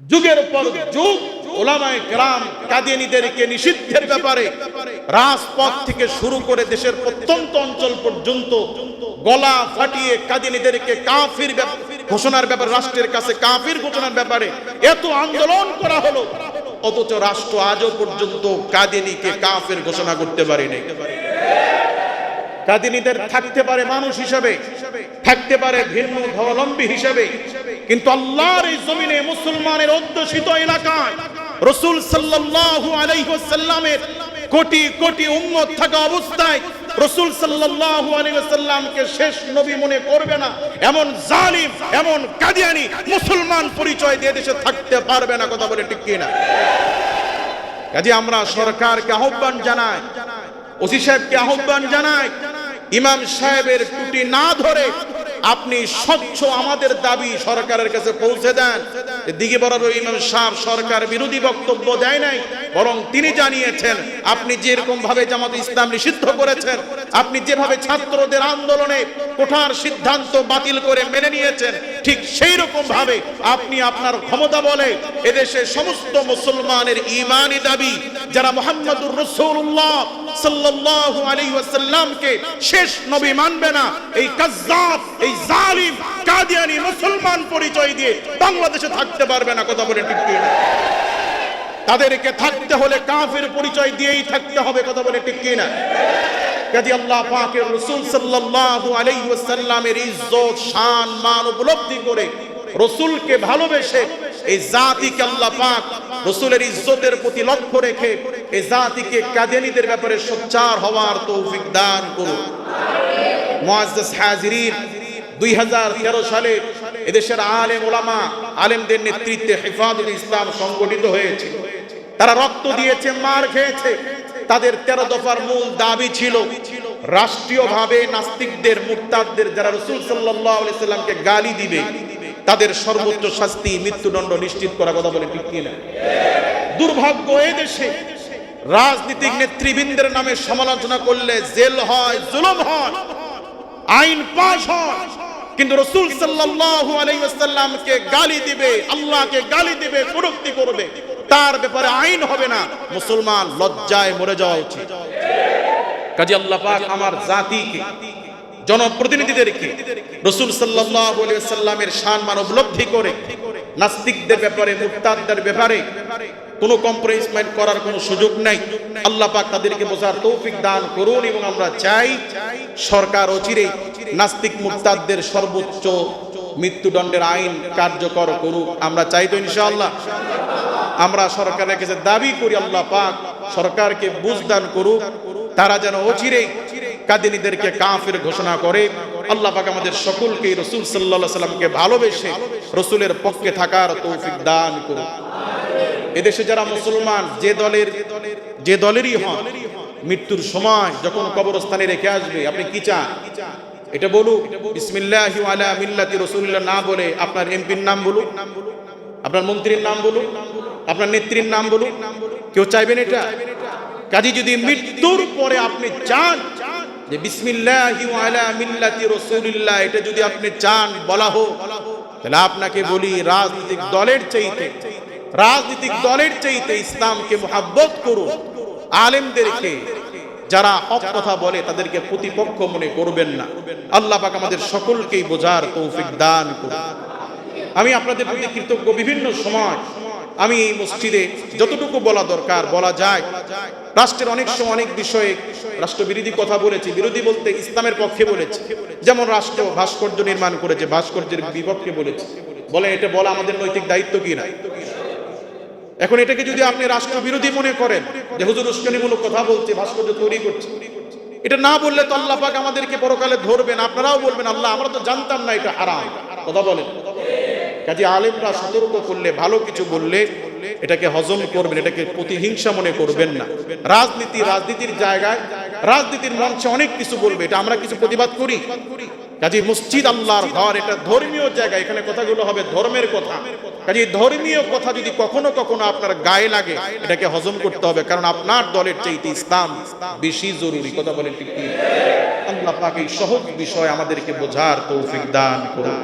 যুগের পর যুগ ওলামায়ে কেরাম কাদিয়ানীদেরকে নিষিদ্ধের ব্যাপারে রাজপথ থেকে শুরু করে দেশের প্রত্যন্ত অঞ্চল পর্যন্ত গলা ফাটিয়ে কাদিয়ানীদেরকে কাফির ঘোষণার ব্যাপারে, রাষ্ট্রের কাছে কাফির ঘোষণার ব্যাপারে এত আন্দোলন করা হলো, অথচ রাষ্ট্র আজও পর্যন্ত কাদিনীকে কাফের ঘোষণা করতে পারেনি। কাদিনীদের থাকতে পারে মানুষ হিসাবে, থাকতে পারে ভিন্ন ধর্মাবলম্বী হিসাবে। কিন্তু আল্লাহর এই জমিনে মুসলমানের অধ্যুষিত এলাকায় রসুল সাল্লাল্লাহু আলাইহি ওয়াসাল্লামের কোটি কোটি উম্মত থাকা অবস্থায় রসুল সাল্লাল্লাহু আলাইহি ওয়াসাল্লামকে শেষ নবী মনে করবে না। এমন জালিম, এমন কাদিয়ানি মুসলমান পরিচয় দিয়ে দেশে থাকতে পারবে না, কথা বলে ঠিক কিনা? কাজে আমরা সরকারকে আহ্বান জানাই, ওসি সাহেবকে আহ্বান জানাই ইমাম সাহেবের টুটি না ধরে আপনি স্বচ্ছ আমাদের দাবি সরকারের কাছে পৌঁছে দেন। দিকে বরাবর ইমাম সাহেব সরকার বিরোধী বক্তব্য দেয় নাই, বরং তিনি জানিয়েছেন, আপনি যেরকম ভাবে জামাত ইসলাম নিষিদ্ধ করেছেন, আপনি যেভাবে ছাত্রদের আন্দোলনে কোঠার সিদ্ধান্ত বাতিল করে মেনে নিয়েছেন, ঠিক সেই রকম ভাবে আপনি আপনার ক্ষমতা বলে এদেশে সমস্ত মুসলমানের ইমানি দাবি, যারা মোহাম্মদুর রসুল্লাহ সাল্লাল্লাহু আলাইহি ওয়াসাল্লামকে শেষ নবী মানবে না। এই কাজ্জাব, এই জালিম, কাদিয়ানি মুসলমান পরিচয় দিয়ে বাংলাদেশে থাকতে পারবে না, কথা বলে ঠিক না তাদেরকে থাকতে হলে কাফের পরিচয় দিয়েই থাকতে হবে, কথা বলে ঠিক না কাজী আল্লাহ পাকের রসুল সাল্লাল্লাহু আলাইহি ওয়াসাল্লামের ইজ্জত, শান, মান উপলব্ধি করে রসুলকে ভালোবেসে এই জাতিকে আল্লাহ পাক রসুলের ইজ্জতের প্রতি লক্ষ্য রেখে এই জাতিকে কাদিয়ানীদের ব্যাপারে সোচ্চার হওয়ার তৌফিক দান করুন। মুআজ্জাজ হাজিরিন, দুই সালে এদেশের আলেম ওলামা, আলেমদের নেতৃত্বে ইসলাম সংগঠিত হয়েছে। তারা রক্ত দিয়েছে, মার খেয়েছে। তাদের তেরো দফার মূল দাবি ছিল রাষ্ট্রীয়ভাবে নাস্তিকদের মুক্তাদদের যারা রসুল সাল্লাহ সাল্লামকে গালি দিবে তাদের সর্বোচ্চ শাস্তি মৃত্যুদণ্ড নিশ্চিত করা কথা বলে ঠিক কিনা? দুর্ভাগ্য এ দেশে রাজনীতিক নেতৃবৃন্দের নামে সমালোচনা করলে জেল হয়, জুলুম হয়, আইন পাশ হয়। কিন্তু রসুল সাল্লাল্লাহু আলাইহি ওয়াসাল্লামকে গালি দিবে, আল্লাহকে গালি দিবে কুরুক্তি করবে, তার ব্যাপারে আইন হবে না। মুসলমান লজ্জায় মরে যাওয়া উচিত। কাজী আল্লাহ পাক আমার জাতিকে জনপ্রতিনিধিদেরকে রসুল সাল্লাল্লাহু আলাইহি ওয়াসাল্লামের সম্মান উপলব্ধি করে নাস্তিকদের ব্যাপারে মুরতাদদের ব্যাপারে কোনো কম্প্রোমাইজ করার কোনো সুযোগ নাই। আল্লাহ পাক তাদেরকে বোঝার তৌফিক দান করুন এবং আমরা চাই সরকার অচিরেই নাস্তিক মুরতাদদের সর্বোচ্চ মৃত্যুদণ্ডের আইন কার্যকর করুক। আমরা চাই তো ইনশাআল্লাহ। আমরা সরকারের কাছে দাবি করি, আল্লাহ পাক সরকারকে বুঝদান করুক। তারা যেন অচিরেই কাদিনীদেরকে কাফের ঘোষণা করে, আল্লাহ পাক আমাদের সকলকে রসুল সাল্লাহ সাল্লামকে ভালোবেসে রসুলের পক্ষে থাকার তৌফিক দান করুক এদেশে যারা মুসলমান, যে দলের, যে দলেরই হন, মৃত্যুর সময় যখন কবরস্থানে রেখে আসবে, আপনি কি চান? এটা বলুক, বিসমিল্লাহি আলা মিল্লাতি রাসূলুল্লাহ না বলে আপনার এমপির নাম বলুন আপনার মন্ত্রীর নাম বলুন আপনার নেত্রীর নাম বলুন কেউ চাইবেন এটা? কাজী, যদি মৃত্যুর পরে আপনি চান যে বিসমিল্লাহি আলা মিল্লাতি রাসূলুল্লাহ, এটা যদি আপনি চান, বলা হোক। তাহলে আপনাকে বলি, রাজনৈতিক দলের চাইতে, রাজনৈতিক দলের চাইতে ইসলামকে মোহাব্বত করুন। আলেমদেরকে, যারা হক কথা বলে, তাদেরকে প্রতিপক্ষ মনে করবেন না। আল্লাহ পাক আমাদের সকলকেই বোঝার তৌফিক দান করুন। আমি আপনাদের প্রতি কৃতজ্ঞ বিভিন্ন সময় আমি এই মসজিদে যতটুকু বলা দরকার, বলা যায়। রাষ্ট্রের অনেক সময় অনেক বিষয়ে রাষ্ট্রবিরোধী কথা বলেছি, বিরোধী বলতে ইসলামের পক্ষে বলেছে। যেমন রাষ্ট্র ভাস্কর্য নির্মাণ করেছে, ভাস্কর্যের বিপক্ষে বলেছে। বলে এটা বলা আমাদের নৈতিক দায়িত্ব কি না? এখন এটাকে যদি আপনি রাষ্ট্র বিরোধী মনে করেন, যে হুজুর উস্কানিমূলক কথা বলছে, ভাস্কর্য তৈরি করছে, এটা না বললে তো আল্লাহ পাক আমাদেরকে পরকালে ধরবেন আপনারাও বলবেন, আল্লাহ, আমরা তো জানতাম না এটা হারাম। কথা বলেন। কাজে আলেমরা সতর্ক করলে, ভালো কিছু বললে এটাকে হজম করবেন, এটাকে প্রতিহিংসা মনে করবেন না। রাজনীতি রাজনীতির জায়গায়, রাজনীতির মঞ্চে অনেক কিছু বলবে, এটা আমরা কিছু প্রতিবাদ করি। কাজে মসজিদ আল্লাহর ঘর, এটা ধর্মীয় জায়গা, এখানে কথাগুলো হবে ধর্মের কথা। কাজে ধর্মীয় কথা যদি কখনো কখনো আপনার গায়ে লাগে, এটাকে হজম করতে হবে, কারণ আপনার দলের চাইতে ইসলাম বেশি জরুরি। কথা বলেন ঠিক আল্লাহ পাক সহজ বিষয় আমাদেরকে বোঝার তৌফিক দান করুন।